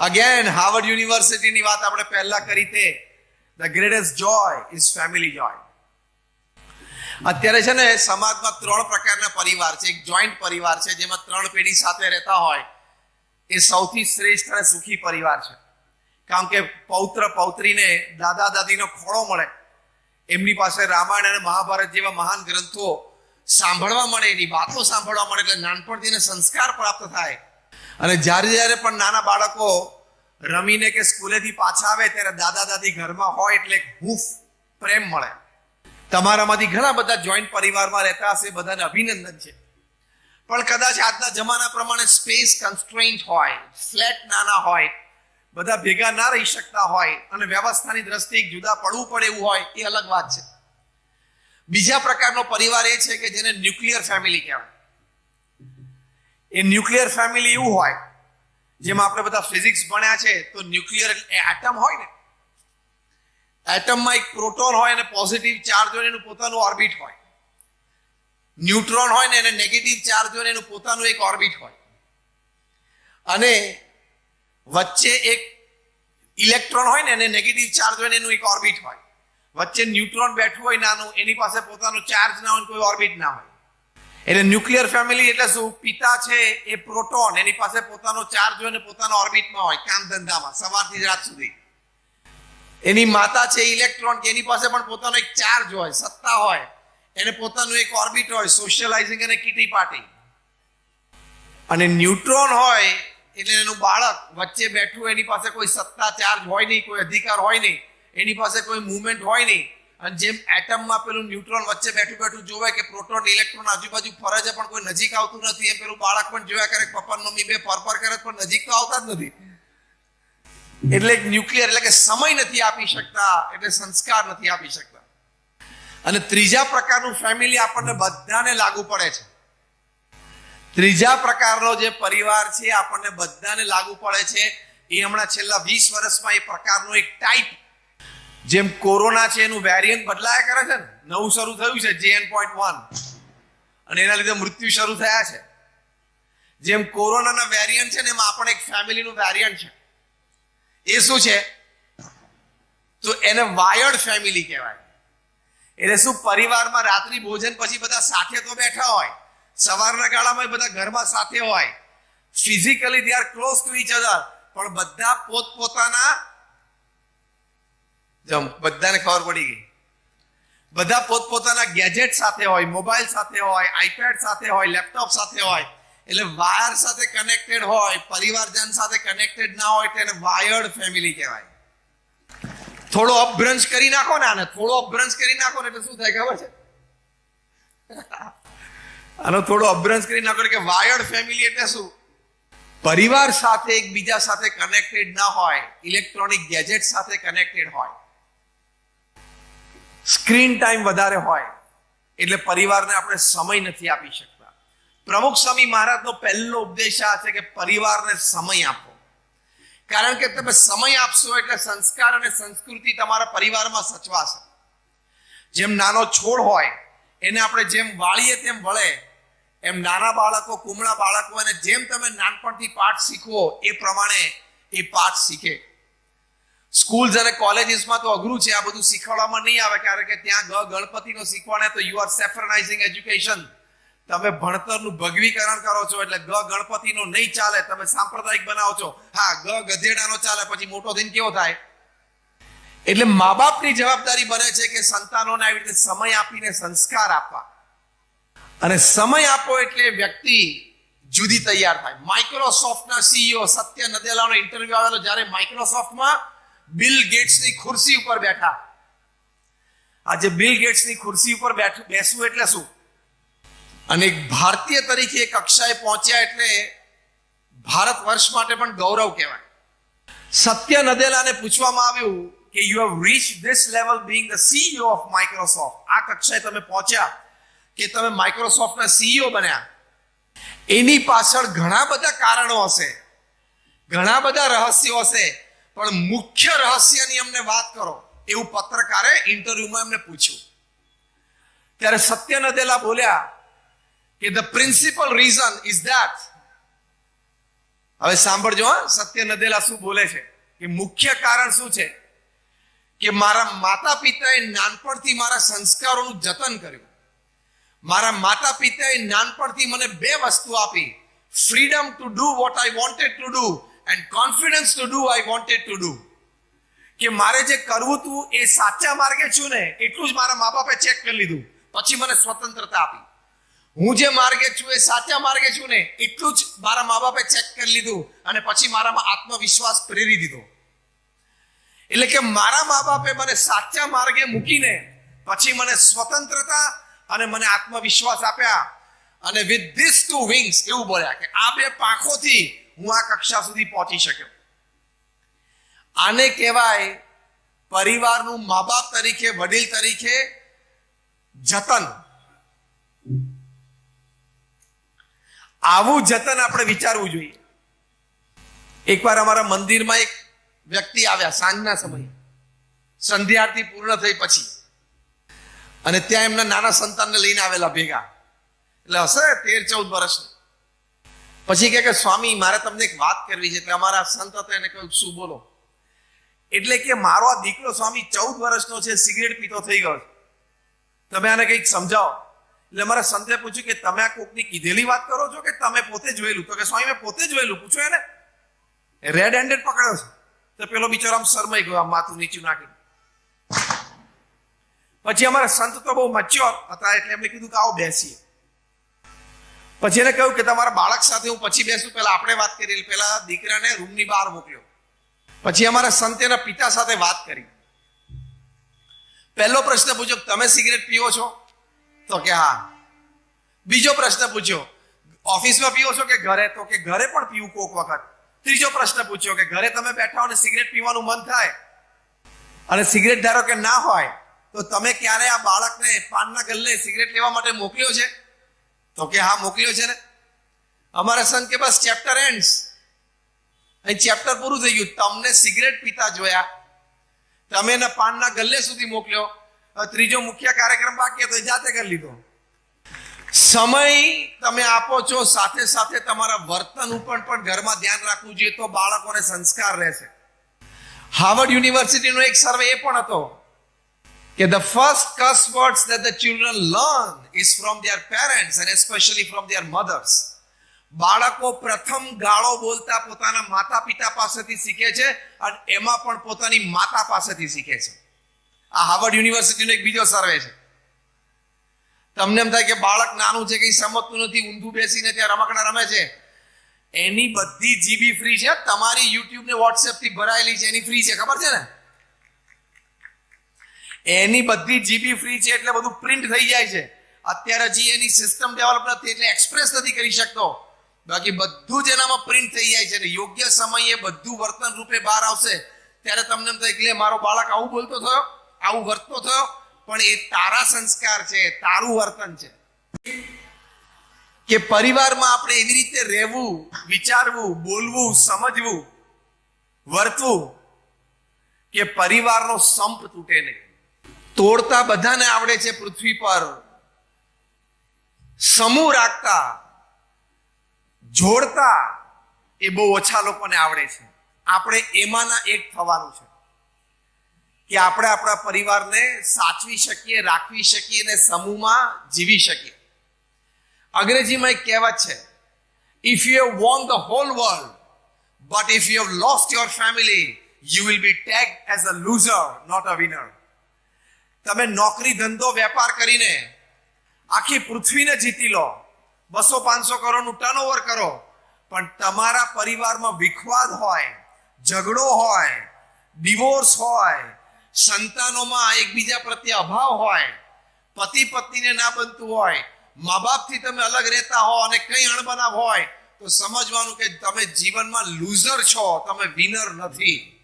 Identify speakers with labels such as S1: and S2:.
S1: Again Harvard યુનિવર્સિટીની વાત આપણે પહેલા કરી તે. The greatest joy is family joy અત્યારે છે ને, સમાજમાં ત્રણ પ્રકારના પરિવાર છે. એક જોઈન્ટ પરિવાર છે, જેમાં ત્રણ પેઢી સાથે રહેતા હોય. એ સૌથી શ્રેષ્ઠ અને સુખી પરિવાર છે. કારણ કે પૌત્ર પૌત્રીને દાદા દાદીનો ખોળો મળે. એમની પાસે રામાયણ અને મહાભારત જેવા મહાન ગ્રંથો સાંભળવા મળે, એની વાતો સાંભળવા મળે, એટલે નાનપણથી સંસ્કાર પ્રાપ્ત થાય. અને જ્યારે જ્યારે પણ નાના બાળકો રમીને કે સ્કૂલેથી પાછા આવે ત્યારે દાદા દાદી ઘરમાં હોય એટલે હૂફ પ્રેમ મળે. તમારામાંથી ઘણા બધા જોઈન્ટ પરિવારમાં રહેતા હશે, બધાને અભિનંદન છે. પણ કદાચ આજના જમાના પ્રમાણે સ્પેસ કન્સ્ટ્રેન્ટ હોય ફ્લેટ નાના હોય, બધા ભેગા ના રહી શકતા હોય અને વ્યવસ્થાની દ્રષ્ટિએ જુદા પડવું પડે એવું હોય, એ અલગ વાત છે. બીજા પ્રકારનો પરિવાર એ છે કે જેને ન્યુક્લિયર ફેમિલી કહેવાય. એ ન્યુક્લિયર ફેમિલી એવું હોય, જેમાં આપણે બધા ફિઝિક્સ ભણ્યા છે, તો ન્યુક્લિયર એટમ હોય ને. એટમમાં એક પ્રોટોન હોય અને પોઝિટિવ ચાર્જ હોય એનું પોતાનું ઓર્બિટ હોય. ન્યુટ્રોન હોય ને એને નેગેટિવ ચાર્જ હોય એનું પોતાનું એક ઓર્બિટ હોય. અને વચ્ચે એક ઇલેક્ટ્રોન હોય ને એને નેગેટિવ ચાર્જ હોય એનું એક ઓર્બિટ હોય. વચ્ચે ન્યુટ્રોન બેઠું હોય નાનું, એની પાસે પોતાનો ચાર્જ ના હોય કોઈ ઓર્બિટ ના હોય. એટલે ન્યુક્લિયર ફેમિલી એટલે શું? પિતા છે એ પ્રોટોન, એની પાસે પોતાનો ચાર્જ હોય અને પોતાનો ઓર્બિટમાં હોય કામ ધંધામાં સવારથી રાત સુધી. એની માતા છે ઇલેક્ટ્રોન, કે એની પાસે પણ પોતાનો એક ચાર્જ હોય, સત્તા હોય, એને પોતાનું એક ઓર્બિટ હોય, સોશિયલાઇઝિંગ અને કીટી પાર્ટી. અને ન્યુટ્રોન હોય, એટલે એનું બાળક વચ્ચે બેઠું, એની પાસે કોઈ સત્તા, ચાર્જ હોય નહીં, કોઈ અધિકાર હોય નહીં, એની પાસે કોઈ મુવમેન્ટ હોય નહીં અને જેમ એટમમાં પેલું ન્યુટ્રોન વચ્ચે બેઠું બેઠું જોવે કે પ્રોટોન ઇલેક્ટ્રોન આજુબાજુ ફરે છે, પણ કોઈ નજીક આવતું નથી, એમ પેલું બાળક પણ જોયા કરે પપ્પા મમ્મી બે ફરફર કરે પણ નજીક તો આવતા જ નથી. એટલે ન્યુક્લિયર એટલે કે સમય નથી આપી શકતા, એટલે સંસ્કાર નથી આપી શકતા. અને ત્રીજા પ્રકારનું ફેમિલી આપણને બધાને લાગુ પડે છે. ત્રીજા પ્રકારનો જે પરિવાર છે, આપણને બધાને લાગુ પડે છે. એ હમણાં છેલ્લા વીસ વર્ષમાં એ પ્રકારનો એક ટાઈપ જેમ કોરોના છે, એનું વેરિયન્ટ બદલાયા કરે છે ને, નવું શરૂ થયું છે જેએન પોઈન્ટ વન અને એના લીધે મૃત્યુ શરૂ થયા છે. જેમ કોરોનાના વેરિયન્ટ છે ને, એમાં આપણે એક ફેમિલીનું વેરિયન્ટ છે. એ શું છે? તો એને વાયર્ડ ફેમિલી કહેવાય. એટલે શું, પરિવારમાં રાત્રિ ભોજન પછી બધા સાથે તો બેઠા હોય. સવારના ગાળામાં બધા ઘરમાં સાથે હોય. Physically they are close to each other પણ બધા પોતપોતાના બધાને ખબર પડી ગઈ. બધા પોતપોતાના ગેજેટ સાથે હોય, મોબાઈલ સાથે હોય, આઈપેડ સાથે હોય, લેપટોપ સાથે હોય, એટલે વાયર સાથે કનેક્ટેડ હોય, પરિવારજન સાથે કનેક્ટેડ ના હોય તેને વાયર્ડ ફેમિલી કહેવાય. થોડો અપભ્રંશ કરી નાખો ને આને, થોડો અપભ્રંશ કરી નાખો ને એટલે શું થાય ખબર છે? આનો થોડો અભ્રંશ કરી નાખો કે વાયર્ડ ફેમિલી એટલે શું? પરિવાર સાથે એકબીજા સાથે કનેક્ટેડ ના હોય, ઇલેક્ટ્રોનિક ગેજેટ સાથે કનેક્ટેડ હોય. સ્ક્રીન ટાઈમ વધારે હોય એટલે પરિવારને આપણે સમય નથી આપી શકતા. પ્રમુખ સ્વામી મહારાજનો પહેલો ઉપદેશ આ છે કે પરિવારને સમય આપો. કારણ કે તમે સમય આપશો એટલે સંસ્કાર અને સંસ્કૃતિ તમારા પરિવારમાં સચવાશે. જેમ નાનો છોડ હોય, એને આપણે જેમ વાળીએ તેમ વળે, એમ નાના બાળકો, કુમળા બાળકો, અને જેમ તમે નાનપણથી પાઠ શીખવો એ પ્રમાણે એ પાઠ શીખે. સ્કૂલ્સ અને કોલેજીસમાં તો અઘરું છે, આ બધું શીખવાડવામાં નહીં આવે, કારણ કે ત્યાં ગ, ગણપતિનો શીખવાડે, તો યુ આર સેફરનાઇઝિંગ એજ્યુકેશન તમે ભણતરનું ભગવીકરણ કરો છો, એટલે ગ, ગણપતિનો નહીં ચાલે, તમે સાંપ્રદાયિક બનાવો છો. હા, ગ, ગધેડાનો ચાલે, પછી મોટો દિન કેવો થાય? એટલે મા બાપની જવાબદારી બને છે કે સંતાનોને આવી રીતે સમય આપીને સંસ્કાર આપવા. અને સમય આપો એટલે વ્યક્તિ જુદી તૈયાર થાય. માઇક્રોસોફ્ટના સીઈઓ સત્ય નદેલાનો ઇન્ટરવ્યુ આવેલો, જ્યારે માઇક્રોસોફ્ટમાં બિલ ગેટ્સની ખુરશી ઉપર બેઠા. આજે બિલ ગેટ્સની ખુરશી ઉપર બેઠું બેસવું એટલે શું? અને એક ભારતીય તરીકે કક્ષાએ પહોંચ્યા એટલે ભારત વર્ષ માટે પણ ગૌરવ કહેવાય. સત્ય નદેલાને પૂછવામાં આવ્યું કે you have reach this level being the CEO of Microsoft આ કક્ષાએ તમે પહોંચ્યા કે તમે માઇક્રોસોફ્ટના સીઈઓ બન્યા. એની પાછળ ઘણા બધા કારણો હશે. ઘણા બધા રહસ્યો હશે. પણ મુખ્ય રહસ્યની અમને વાત કરો. એવું પત્રકારે ઇન્ટરવ્યુમાં એમને પૂછ્યું. ત્યારે સત્ય નદેલા બોલ્યા કે the principal reason is that હવે સાંભળજો હા, સત્ય નદેલા શું બોલે છે? કે મુખ્ય કારણ શું છે? કે મારા માતા પિતાએ નાનપણથી મારા સંસ્કારોનું જતન કર્યું. મારા માતા પિતાએ નાનપણથી મને બે વસ્તુ આપી. Freedom to do what I wanted to do and confidence to do I wanted to do કે મારે જે કરવું હતું એ સાચા માર્ગે છું ને, એટલું જ મારા મા બાપે ચેક કરી લીધું. પછી મને સ્વતંત્રતા આપી. હું જે માર્ગે છું એ સાચા માર્ગે છું ને, એટલું જ મારા મા બાપે ચેક કરી લીધું અને પછી મારામાં આત્મવિશ્વાસ પ્રેરી દીધો. એટલે કે મારા મા બાપે મને સાચા માર્ગે મૂકીને પછી મને સ્વતંત્રતા અને મને આત્મવિશ્વાસ આપ્યા. અને વિથ ધીસ ટુ વિંગ્સ એવું બોલ્યા કે આ બે પાંખોથી હું આ કક્ષા સુધી પહોંચી શક્યો. આને કહેવાય પરિવારનું મા બાપ તરીકે, વડીલ તરીકે જતન. આવું જતન આપણે વિચારવું જોઈએ. એકવાર અમારા મંદિરમાં એક વ્યક્તિ આવ્યા સાંજના સમયે. સંધ્યા પૂર્ણ થઈ પછી. અને ત્યાં એમના નાના સંતાનને લઈને આવેલા ભેગા. એટલે હશે તેર ચૌદ વર્ષ. પછી કે, સ્વામી, મારે તમને એક વાત કરવી છે. એટલે અમારા સંત હતા, એને કહ્યું, શું બોલો? એટલે કે, મારો આ દીકરો, સ્વામી, ચૌદ વર્ષનો છે, સિગરેટ પીતો થઈ ગયો. તમે આને કંઈક સમજાવો. એટલે મારા સંતે પૂછ્યું કે, તમે આ કોકની કીધેલી વાત કરો છો કે તમે પોતે જોયેલું? તો કે, સ્વામી, મેં પોતે જોયેલું. પૂછો એને. રેડ હેન્ડેડ પકડ્યો છે. તો પેલો બિચારો આમ શરમાઈ ગયો, આમ માથું નીચું નાખી પછી અમારા સંત તો બહુ મચ્યોર હતા, એટલે એમણે કીધું કે, આવો બેસીએ. પછી એને કહ્યું કે તમારા બાળક સાથે હું પછી બેસું. પહેલા આપણે વાત કરી પેલા દીકરાને રૂમની બહાર મોકલ્યો. પછી અમારા સંત એના પિતા સાથે વાત કરી. પહેલો પ્રશ્ન પૂછ્યો, તમે સિગરેટ પીવો છો? તો કે, હા. બીજો પ્રશ્ન પૂછ્યો, ઓફિસમાં પીવો છો કે ઘરે? તો કે, ઘરે પણ પીવું કોક વખત. ત્રીજો પ્રશ્ન પૂછ્યો કે, ઘરે તમે બેઠા અને સિગરેટ પીવાનું મન થાય અને સિગરેટ ધારો કે ના હોય, તો તમે ક્યારે આ બાળકને પાનના ગલ્લે સિગરેટ લેવા માટે મોકલ્યો છે? તો કે હા, મોકલ્યો છે ને? અમારા સંત કે બસ ચેપ્ટર એન્ડ્સ અહીં ચેપ્ટર પૂરું થઈ ગયું. તમને સિગરેટ પીતા જોયા. તમે એને પાનના ગલ્લે સુધી મોકલ્યો. ત્રીજો મુખ્ય કાર્યક્રમ બાકી હતો જાતે કરી લીધો. સમય તમે આપો છો, સાથે સાથે તમારા વર્તન ઉપર પણ ઘરમાં ધ્યાન રાખવું જોઈએ, તો બાળકોને સંસ્કાર રહેશે. હાર્વર્ડ યુનિવર્સિટીનો એક સર્વે એ પણ હતો. કે ધ ફર્સ્ટ કસ words the children learn is from their parents and especially from their mothers. બાળકો પ્રથમ ગાળો બોલતા પોતાના માતા પિતા પાસેથી શીખે છે અને એમાં પણ પોતાની માતા પાસેથી શીખે છે. આ હાર્વર્ડ યુનિવર્સિટીનો એક બીજો સર્વે છે. તમને એમ થાય કે બાળક નાનું છે, કઈ સમજતું નથી, ઊંધું બેસીને ત્યાં રમકડા રમે છે. એની બધી જીબી ફ્રી છે. તમારી યુટ્યુબ ને વોટ્સએપથી ભરાયેલી છે, એની ફ્રી છે, ખબર છે ને? એની બધી જીબી ફ્રી છે એટલે બધું પ્રિન્ટ થઈ જાય છે. અત્યારે હજી એની સિસ્ટમ ડેવલપ નથી એટલે એક્સપ્રેસ નથી કરી શકતો. બાકી બધું જ એનામાં પ્રિન્ટ થઈ જાય છે ને યોગ્ય સમયે બધું વર્તન રૂપે બહાર આવશે. ત્યારે તમને એમ થાય કે મારો બાળક આવું બોલતો થયો, આવું વર્તતો થયો, પણ એ તારા સંસ્કાર છે તારું વર્તન છે. કે પરિવારમાં આપણે એવી રીતે રહેવું, વિચારવું, બોલવું, સમજવું, વર્તવું, કે પરિવારનો સંપ તૂટે નહીં. તોડતા બધાને આવડે છે પૃથ્વી પર. સમૂહ રાખતા, જોડતા એ બહુ ઓછા લોકોને આવડે છે. આપણે એમાંના એક થવાનું છે કે આપણે આપણા પરિવારને સાચવી શકીએ, રાખવી શકીએ અને સમૂહમાં જીવી શકીએ. અંગ્રેજીમાં એક કહેવત છે if you have won the whole world but if you have lost your family you will be tag as a loser not a winner તમે નોકરી ધંધો વેપાર કરીને આખી પૃથ્વીને જીતી લો. બસો પાંચસો કરોડનું ટર્નઓવર કરો. પણ તમારા પરિવારમાં વિખવાદ હોય, ઝઘડો હોય, ડિવોર્સ હોય, સંતાનોમાં એકબીજા પ્રત્યે અભાવ હોય, પતિ પત્નીને ના બનતું હોય મા બાપથી તમે અલગ રહેતા હો અને કંઈ અણબનાવ હોય, તો સમજવાનું કે તમે જીવનમાં લૂઝર છો, તમે વિનર નથી.